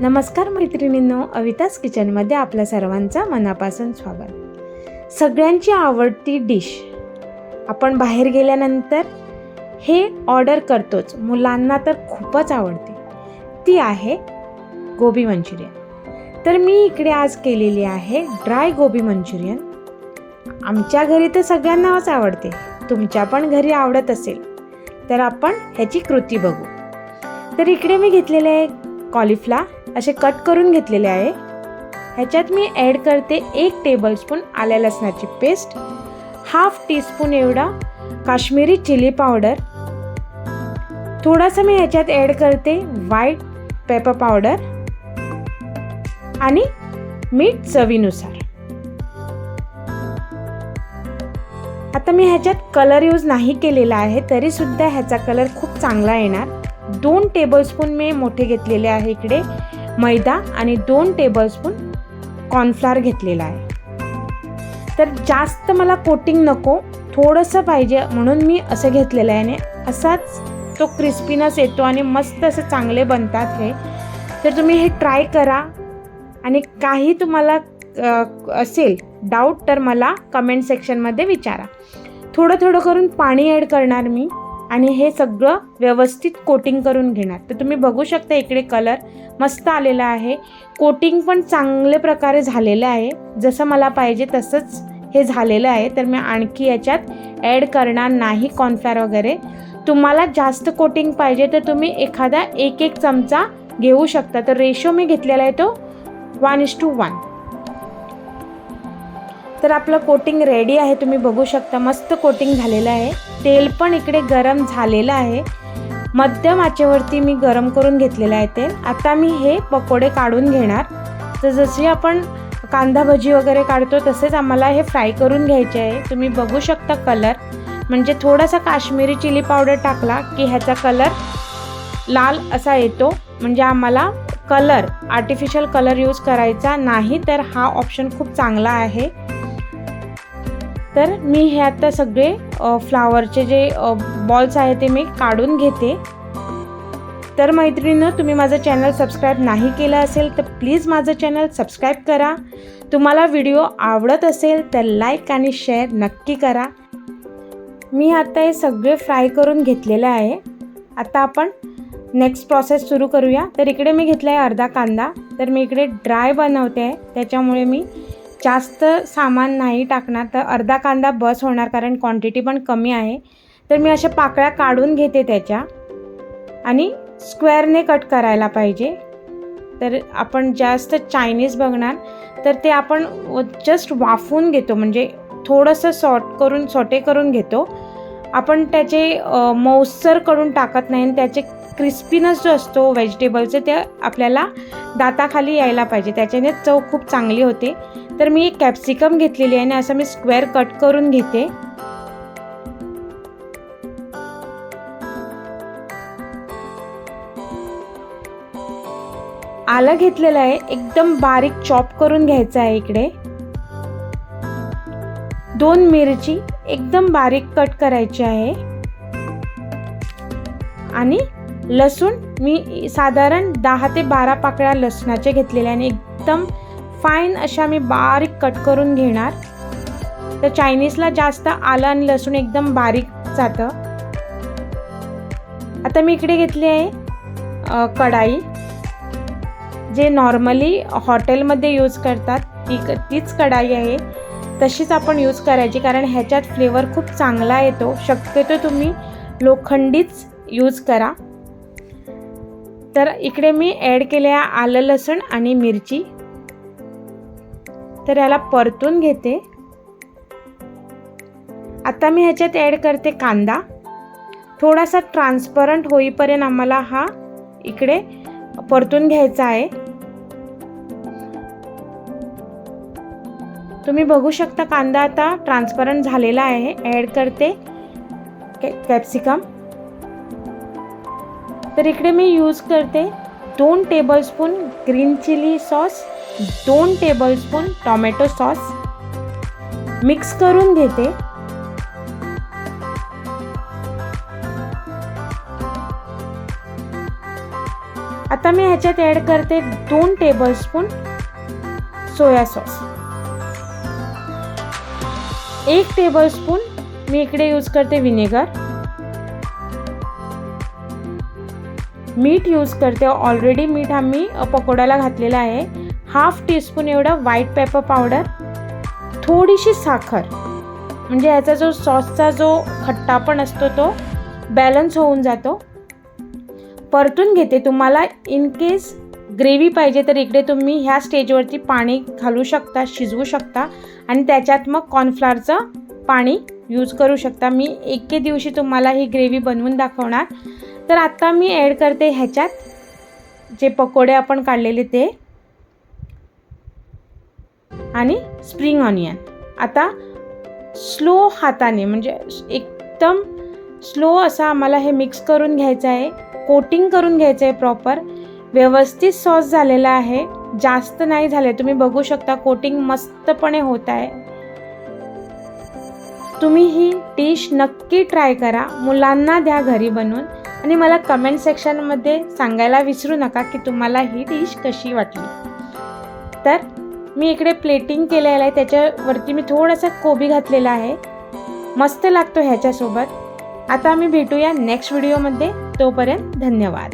नमस्कार मैत्रिणींनो अवितास किचनमध्ये आपल्या सर्वांचा मनापासून स्वागत. सगळ्यांची आवडती डिश. आपण बाहेर गेल्यानंतर हे ऑर्डर करतोच. मुलांना तर खूपच आवडते. ती आहे गोबी मंचुरियन. तर मी इकडे आज केलेली आहे ड्राय गोबी मंचुरियन. आमच्या घरी तर सगळ्यांनाच आवडते. तुमच्या पण घरी आवडत असेल. तर आपण ह्याची कृती बघू. तर इकडे मी घेतलेले आहे कॉलीफ्ला असे कट करून घेतलेले आहे. ह्याच्यात मी ॲड करते एक टेबलस्पून आल्या लसणाची पेस्ट हाफ टीस्पून एवढा काश्मीरी चिली पावडर थोडासा मी ह्याच्यात ॲड करते व्हाईट पेपर पावडर आणि मीठ चवीनुसार. आता मी ह्याच्यात कलर यूज नाही केलेला आहे तरीसुद्धा ह्याचा कलर खूप चांगला येणार. दोन टेबलस्पून मी मोठे घेतलेले आहे इकडे मैदा आणि दोन टेबलस्पून कॉर्नफ्लावर घेतलेला आहे. तर जास्त मला कोटिंग नको थोडंसं पाहिजे म्हणून मी असं घेतलेलं आहे आणि असाच तो क्रिस्पीनस येतो आणि मस्त असे चांगले बनतात हे. तर तुम्ही हे ट्राय करा आणि काही तुम्हाला असेल डाऊट तर मला कमेंट सेक्शनमध्ये विचारा. थोडं थोडं करून पाणी ॲड करणार मी. आणि हे सगळं व्यवस्थित कोटिंग करून घेणार. तर तुम्ही बघू शकता इकडे कलर मस्त आलेला आहे. कोटिंग पण चांगल्या प्रकारे झालेलं आहे. जसं मला पाहिजे तसंच हे झालेलं आहे. तर मी आणखी याच्यात ॲड करणार नाही कॉर्नफ्लॉर वगैरे. तुम्हाला जास्त कोटिंग पाहिजे तर तुम्ही एखादा एक एक चमचा घेऊ शकता. तर रेशो मी घेतलेला आहे तो वन इज टू वन तर आपलं कोटिंग रेडी आहे तुम्ही बघू शकता. मस्त कोटिंग झालेलं आहे. तेल पण इकडे गरम झालेलं आहे. मध्यम आचेवरती मी गरम करून घेतलेलं आहे तेल आता मी हे पकोडे काढून घेणार. तर जशी आपण कांदा भजी वगैरे काढतो तसेच आम्हाला हे फ्राय करून घ्यायचे आहे. तुम्ही बघू शकता कलर म्हणजे थोडासा काश्मीरी चिली पावडर टाकला की ह्याचा कलर लाल असा येतो. म्हणजे आम्हाला कलर आर्टिफिशियल कलर यूज करायचा नाही तर हा ऑप्शन खूप चांगला आहे. तर मी हे आता सगळे फ्लावरचे जे बॉल्स आहे ते मी काढून घेते. तर मैत्रिणीनं तुम्ही माझं चॅनल सबस्क्राईब नाही केलं असेल तर प्लीज माझं चॅनल सबस्क्राईब करा. तुम्हाला व्हिडिओ आवडत असेल तर लाईक आणि शेअर नक्की करा. मी आता हे सगळे फ्राय करून घेतलेलं आहे. आता आपण नेक्स्ट प्रोसेस सुरू करूया. तर इकडे मी घेतला आहे अर्धा कांदा. तर मी इकडे ड्राय बनवते. आहे त्याच्यामुळे मी जास्त सामान नाही टाकणार तर अर्धा कांदा बस होणार कारण क्वांटिटी पण कमी आहे. तर मी अशा पाकळ्या काढून घेते त्याच्या. आणि स्क्वेअरने कट करायला पाहिजे. तर आपण जास्त चायनीज बघणार. तर ते आपण जस्ट वाफवून घेतो म्हणजे थोडंसं सॉट करून सॉटे करून घेतो. आपण त्याचे मौसर करून टाकत नाही आणि त्याचे क्रिस्पीनेस जो असतो व्हेजिटेबलचं ते आपल्याला दाताखाली यायला पाहिजे. त्याच्याने चव खूप चांगली होते. तर मी एक कॅप्सिकम घेतलेली आहे आणि असं मी स्क्वेअर कट करून घेते. आलं घेतलेलं आहे. एकदम बारीक चॉप करून घ्यायचं आहे इकडे. दोन मिरची एकदम बारीक कट करायची आहे. आणि लसूण मी साधारण दहा ते बारा पाकळ्या लसणाचे घेतलेल्या आणि एकदम फाईन अशा मी बारीक कट करून घेणार. तर चायनीजला जास्त आलं आणि लसूण एकदम बारीक जातं. आता मी इकडे घेतली आहे कढाई. जे नॉर्मली हॉटेलमध्ये यूज करतात ती तीच कढाई आहे. तशीच आपण यूज करायची कारण ह्याच्यात फ्लेवर खूप चांगला येतो. शक्यतो तुम्ही लोखंडीच यूज करा. तर इकडे मी ॲड केले आहे आलं लसूण आणि मिरची. तर याला परतून घेते. आता मी ह्याच्यात ॲड करते कांदा. थोडासा ट्रान्सपरंट होईपर्यंत आम्हाला हा इकडे परतून घ्यायचा आहे. तुम्ही बघू शकता कांदा आता ट्रान्सपरंट झालेला आहे. ॲड करते. कॅप्सिकम तर इकडे मी यूज करते दोन टेबलस्पून ग्रीन चिली सॉस दोन टेबलस्पून टॉमॅटो सॉस मिक्स करून घेते. आता मी ह्याच्यात ॲड करते दोन टेबलस्पून सोया सॉस एक टेबलस्पून मी इकडे यूज करते विनेगर मीठ यूज करते. ऑलरेडी मीठ आम्ही पकोड्याला घातलेलं आहे. हाफ टीस्पून एवढं व्हाईट पेपर पावडर थोडीशी साखर. म्हणजे ह्याचा जो सॉसचा जो खट्टापण असतो तो बॅलन्स होऊन जातो. परतून घेते तुम्हाला. इन केस ग्रेव्ही पाहिजे तर इकडे तुम्ही ह्या स्टेजवरती पाणी घालू शकता शिजवू शकता. आणि त्याच्यात मग कॉर्नफ्लॉरचं पाणी यूज करू शकता. मी एके दिवशी तुम्हाला ही ग्रेव्ही बनवून दाखवणार. तर आत्ता मी ॲड करते ह्याच्यात जे पकोडे आपण काढलेले ते. आणि स्प्रिंग ऑनियन आता स्लो हाताने म्हणजे एकदम स्लो असा आम्हाला हे मिक्स करून घ्यायचं आहे. कोटिंग करून घ्यायचं आहे प्रॉपर व्यवस्थित सॉस झालेला आहे. जास्त नाही झाले तुम्ही बघू शकता कोटिंग मस्तपणे होत आहे. तुम्ही ही डिश नक्की ट्राय करा. मुलांना द्या घरी बनवून. आणि मला कमेंट सेक्शनमध्ये सांगायला विसरू नका की तुम्हाला ही डिश कशी वाटली. तर मी इकडे प्लेटिंग केलेलं आहे. त्याच्यावरती मी थोडासा कोबी घातलेला आहे. मस्त लागतो ह्याच्यासोबत. आता आम्ही भेटूया नेक्स्ट व्हिडिओमध्ये तोपर्यंत धन्यवाद.